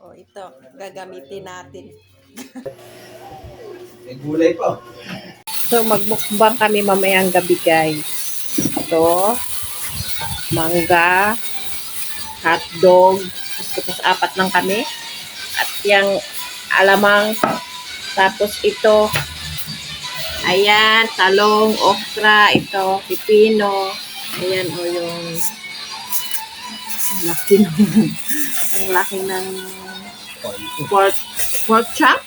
O, ito. Gagamitin natin. May gulay pa. So, magmukbang kami mamayang gabi, guys. Ito. Mangga. Hotdog. Tapos, apat lang kami. At yung alamang. Tapos, ito. Ayan, talong, okra, ito, pipino. Ayan, o yung ang laki ng ang laki ng pork pork chop.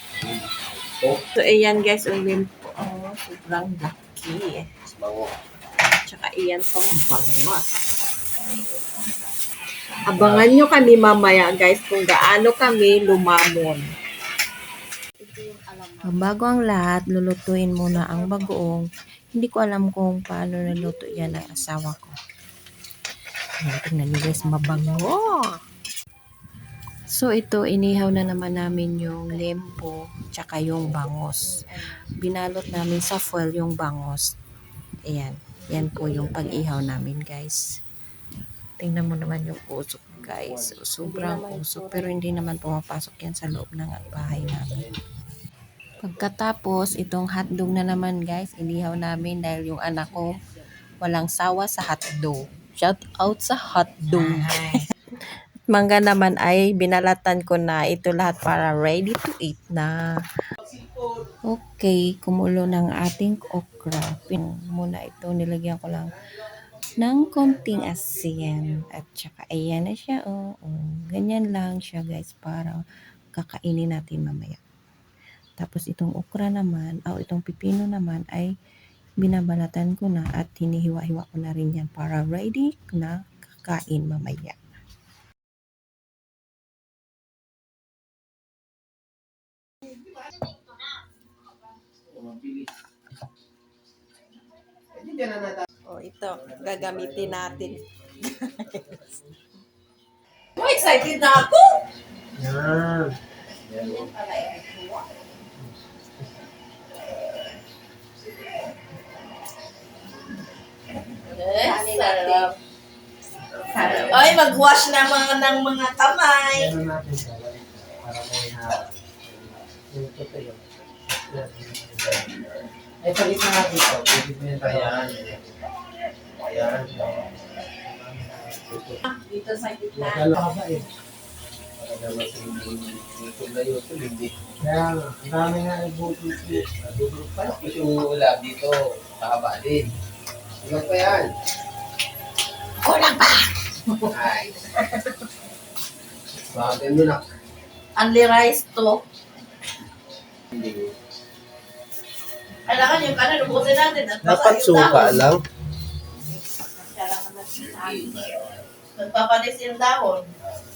So, ayan guys, ang limpo. Oh, sobrang laki. Tsaka iyan pang bangos. Abangan nyo kami mamaya guys kung gaano kami lumamon. Bago ang lahat, lulutuin muna ang bagoong. Hindi ko alam kung paano naluto yan ng asawa ko. Ayan, tingnan niyo guys, mabango. So ito, inihaw na naman namin yung lempo, tsaka yung bangos. Binalot namin sa foil yung bangos. Ayan, yan po yung pag-ihaw namin guys. Tingnan mo naman yung usok guys. Sobrang usok, pero hindi naman pumapasok yan sa loob ng bahay namin. Pagkatapos, itong hotdog na naman guys, inihaw namin dahil yung anak ko walang sawa sa hotdog. Shout out sa hotdog. Mangga naman ay binalatan ko na ito lahat para ready to eat na. Okay, kumulo ng ating okra. Pin muna ito, nilagyan ko lang ng konting asin. At saka, ayan na siya. Oh, oh. Ganyan lang siya guys para kakainin natin mamaya. Tapos itong okra naman, o itong pipino naman ay binabalatan ko na at hinihiwa-hiwa ko na rin yan para ready na kakain mamaya. O, ito. Gagamitin natin. Oh, excited na ako! Yan. Yes, sarap. Ay, mag-wash na mga ng mga kamay. Yan natin para may totoo yun. Yan. Ay, palit na natin ito. Pwede mo yan tayo. Ayan. Dito sa gitna. Magkala eh. Para naman sa YouTube na YouTube, hindi. Kaya dami nga ibuto dito. Dudurog pa. Tapos yung ulap dito, kakaba din. Ilan pa yan? Ay, Bagay mo na. Only rice to. hindi. Kailangan yung kanan, ubusin natin. At Dapat yung suka lang. Kailangan natin. Nagpapanis yung dahon.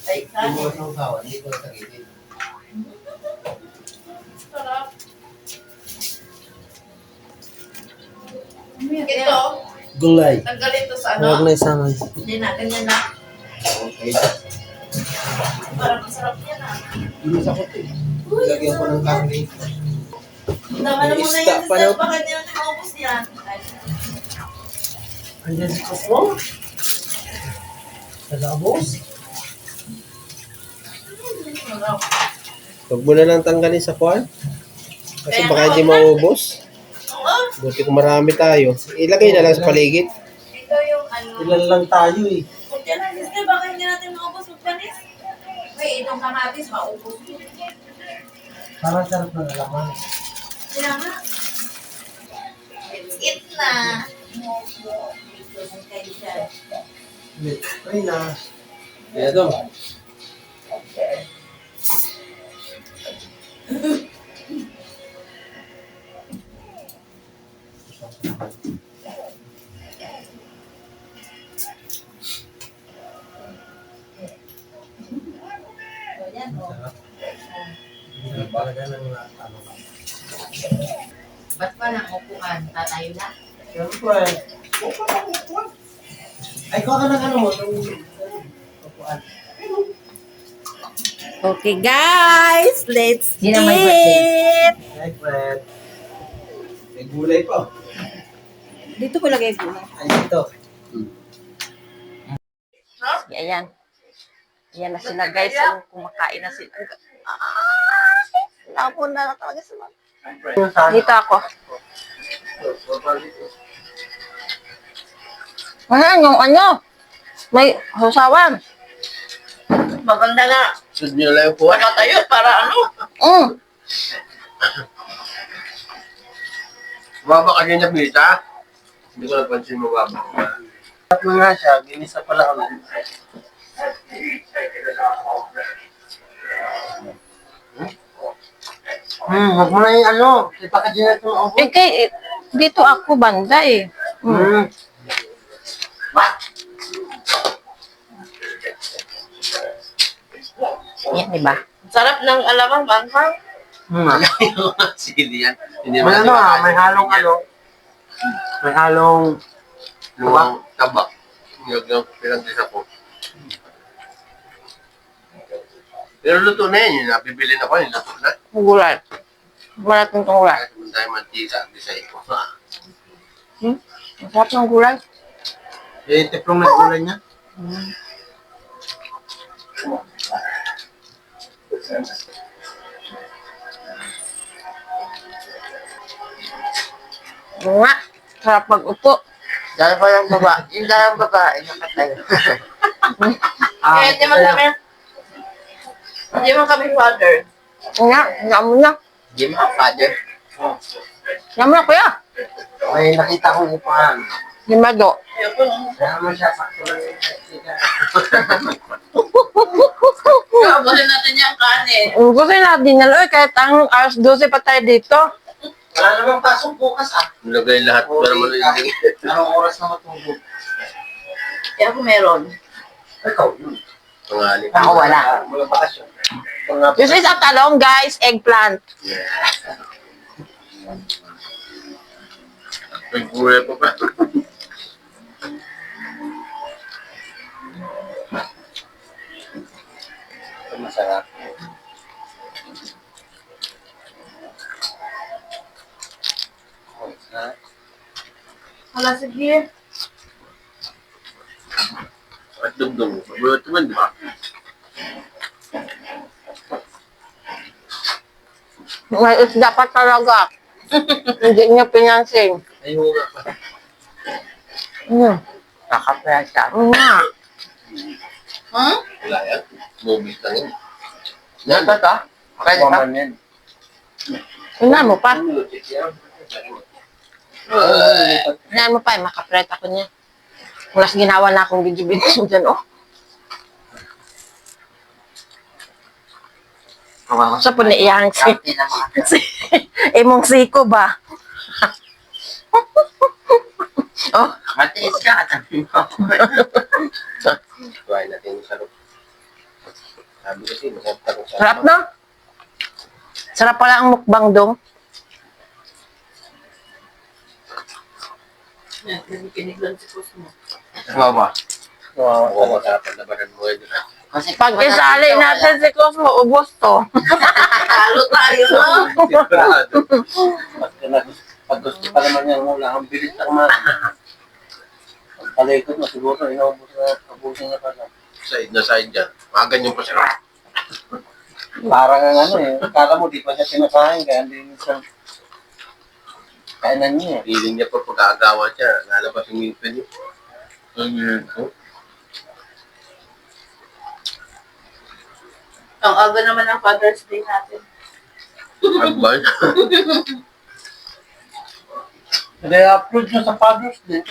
Ay, kanin. mga sausawan, hindi ko sa gilid. Sarap. Ito, Gulay. tanggalin to sa Huwag ano. na isama. Hindi na, ganyan na. Okay. Parang masarap yan ah. Hindi sa kote. Lagyan ko ng karne. Tama na yan, pa sister. daw. Bakit nila maubos yan? Andiyan si Kusmo. Taga-abos. sarap. Huwag mo na lang tanggalin sa kwan. Kasi Kaya baka nga, hindi wag na. maubos. Oo. Buti kung marami tayo. Ilagay na lang sa paligid. Ito yung ano. Ilan lang tayo eh. Kung yan ang sister, bakit hindi natin maubos magpanis? Wait, itong kamatis, maubos. Parang sarap ng alaman. Kaya nga. Let's eat na. Wait, try na. Kaya to. Talaga ng ano. Ba't pa nang upuan? Tatayo na? Siyempre. Ay, kuha ka ng ano mo. Upuan. Okay, guys. Let's eat. Ay, Fred. May gulay pa. Dito ko lagay gulay. Ay, dito. Ayan. Yan na sila guys. Kumakain na sila. Ah! Labo na talaga sila. Dito ako. Ano yung ano? May husawan. Maganda nga. Nyo lang yung kuha. Nakatayo para ano? Mm. Baba ka niya Mita. Hindi ko napansin mo baba. At nga siya, ginisa pala ako. Hmm, huwag mo na yung ano. Ka dyan ito ako. Eh, kay, eh, dito ako banda eh. Hmm. Yan, di ba? Sarap ng alamang manghang. Hmm. Sili yan. Hindi May naman ano ah, may halong ano. May halong Luwang tabak. Yung yung pinagdis ako. Pero luto na yun. Yung nabibili na ko, yung luto na. Gulay. Wala itong gulay. Kahit naman tayo mantika, disay ko. Masarap ng gulay. eh, tiplong na kulay niya. Oo nga. Sarap mag-upo. Dahil pa yung baba. Yung dahil babae, nakatayo. Ah, Eh, man kami. Hindi man kami father. Nga. Nga mo na. Hindi mo, father. Nga mo na, kuya. May nakita kong upahan. Limado. Ayoko. Kaya naman siya, sakto lang yung sika. Kaabusin natin yung kanin. Gusto na dinalo eh. Kahit ang alas 12 pa tayo dito. Wala namang pasok bukas ah. Nilagay lahat. Pero mo hindi. Anong oras na matulog? Kaya ako meron. Ikaw yun. Ako wala. Mga bakasyon. Mga This is a talong, guys. Eggplant. May gulay pa pa. masarap. Oh, sarap. Hala, sige. At dugdong. Mabuhat naman, di ba? May isda pa talaga. Hindi niya pinansin. Ay, nga pa. Mm. Nakapresa. Oo nga. Hmm? Wala yan. Movies lang yun. Yan ba ito? Kaya ka? Tingnan mo pa. Ano. Tingnan mo pa. eh, Makapret ako niya. Mas ginawa na akong video-video dyan, oh. Sa po na iyang si... si imong siko ba? oh, Matiis ka. Kuhain natin yung sarap. Sabi kasi, masarap ka ng sarap na. Sarap pala ang mukbang dong. Yan, nagkikinig lang si Cosmo. Wawa. Oo, masarap ang labanan mo yun. Kasi Pag isali natin si Cosmo, ubos to. Talo tayo, no? Pag gusto pa naman yan, wala kang bilis na kumain. Pag palikot na siguro, inaubos na, abusin na pala. Side na side dyan. Mga ganyan pa siya. Parang ang ano eh, kala mo di pa siya kinakain, kaya hindi siya kainan niya. Feeling niya pa pag-aagawa siya. Lalabas yung ngipin niya. Oh. Ang aga naman ng Father's Day natin. Agban. Hindi, upload nyo sa Father's Day.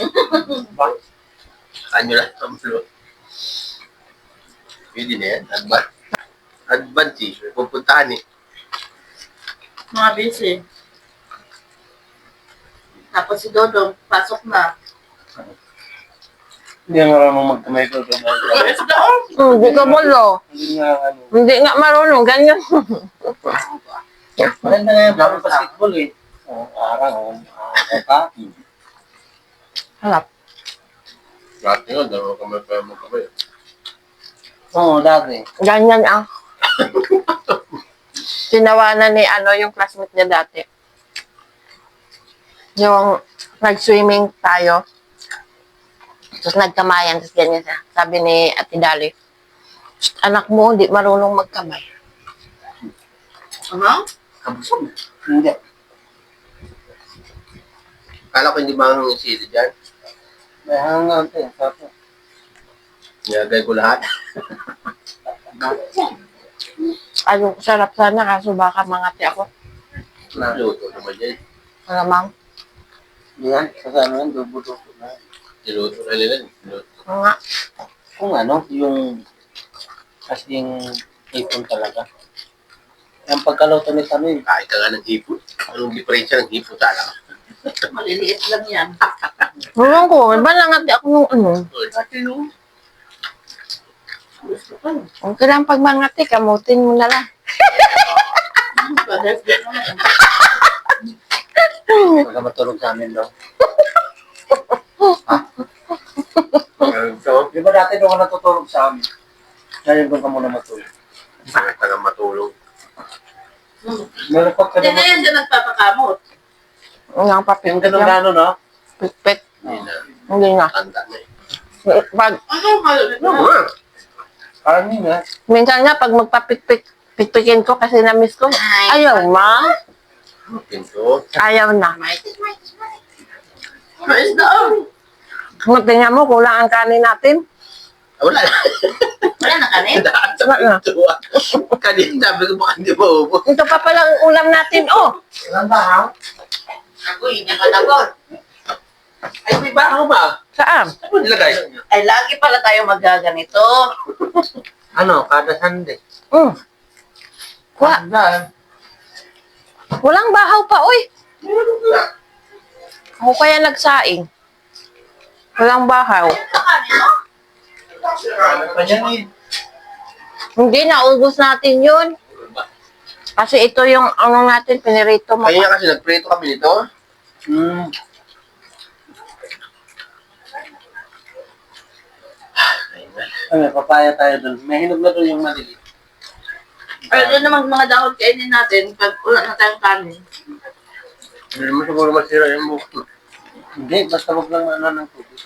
Ba? Kanyo lang ang flow. Pwede na yan. Advan. Advance eh. May pupuntahan eh. Mga busy. Tapos si Dodong, pasok na. Hindi nga marunong magkamay ko. Yes, doon. Hindi ka bolo. Hindi nga ano. Hindi nga marunong. Ganyan. Maganda nga yung laro basketball eh. Oh, arang, oh, ah, Harap. Dati nga, dalawa kamay pa mo kamay. Oo, dati. Ganyan ah. Tinawanan ni ano yung classmate niya dati. Yung nag-swimming tayo. Tapos nagkamayan, tapos ganyan siya. Sabi ni Ate Dali, Anak mo, hindi marunong magkamay. Ano? Kabusog. Hindi. Kala ko hindi ba ang sili dyan? May hangang ito. Sapo. Nilagay ko lahat. Ano, sarap sana kaso baka mangati ako. Luto naman yan. Malamang. Yan. Sa ano yan, dubo-dubo na. Niluto na nila. Niluto. Nga. Kung ano, yung kasing ipon talaga. Ang pagkaluto ni Tanoy, Kahit ka nga ng hipon. Anong diferensya ng hipon talaga? Maliliit lang yan. Ewan ko, iba nangati ako nung ano. Pati yung... Gusto ko. Okay lang pag mangati, kamutin mo na lang. Parehas din naman. Baka matulog sa amin daw. So, Di ba dati doon ka natutulog sa amin? Ngayon doon ka muna matulog. Bakit ka nga matulog? Meron pa ka Hindi na yan naman. dyan nagpapakakamot. Yung ganun lang. gano'n, no? Pipit. Hindi na. Hindi na. Tanda na eh. Pag, Ano na? nga. Parang yun, ha? minsan nga, pag magpapitpit, pitpikin ko kasi na-miss ko. Ayaw, ma. Pinto. Ayaw na. Mais na. Kung tingnan mo, kulang ang kanin natin. Wala na. Wala na kanin? Wala. pinto. ah. Kanina sabi ko baka hindi maubos. Ito pa pala ang ulam natin, oh. Ilan ba, ha? Ako, hindi ka tagot. Ay, may baho ba? Saan? Ano nilagay? Ay, lagi pala tayo magaganito. Ano, kada Sunday. Mm. Wa, Kada. walang bahaw pa, oy. Ako kaya nagsaing. Walang bahaw. Ano? Ano? Hindi, naubos natin yun. Kasi ito yung ano natin, pinirito mo. Kaya kasi nagprito kami nito. Hmm. Ay, may papaya tayo doon. May hinog na doon yung maliliit. Ay, doon naman mga dahon kainin natin pag wala na tayong kanin. Hindi naman siguro masira yung buhok. Hindi, basta wag lang ano ng tubig.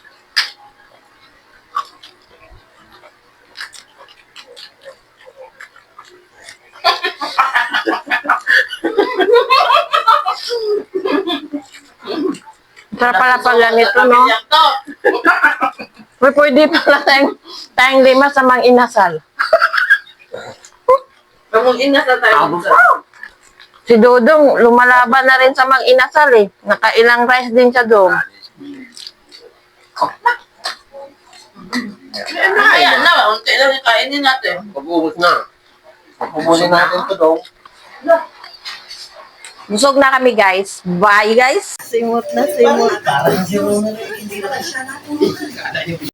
Sarap pala pag ganito, no? May pwede pala tayong, tayong lima sa mang inasal. Kamong ingat na tayo. Si Dodong, lumalaban na rin sa mang inasal eh. Nakailang rice din siya doon. Kaya na, unti lang yung kainin natin. Pag-ubos na. Pupunin natin to daw. Busog na kami guys. Bye guys. Simot na simot.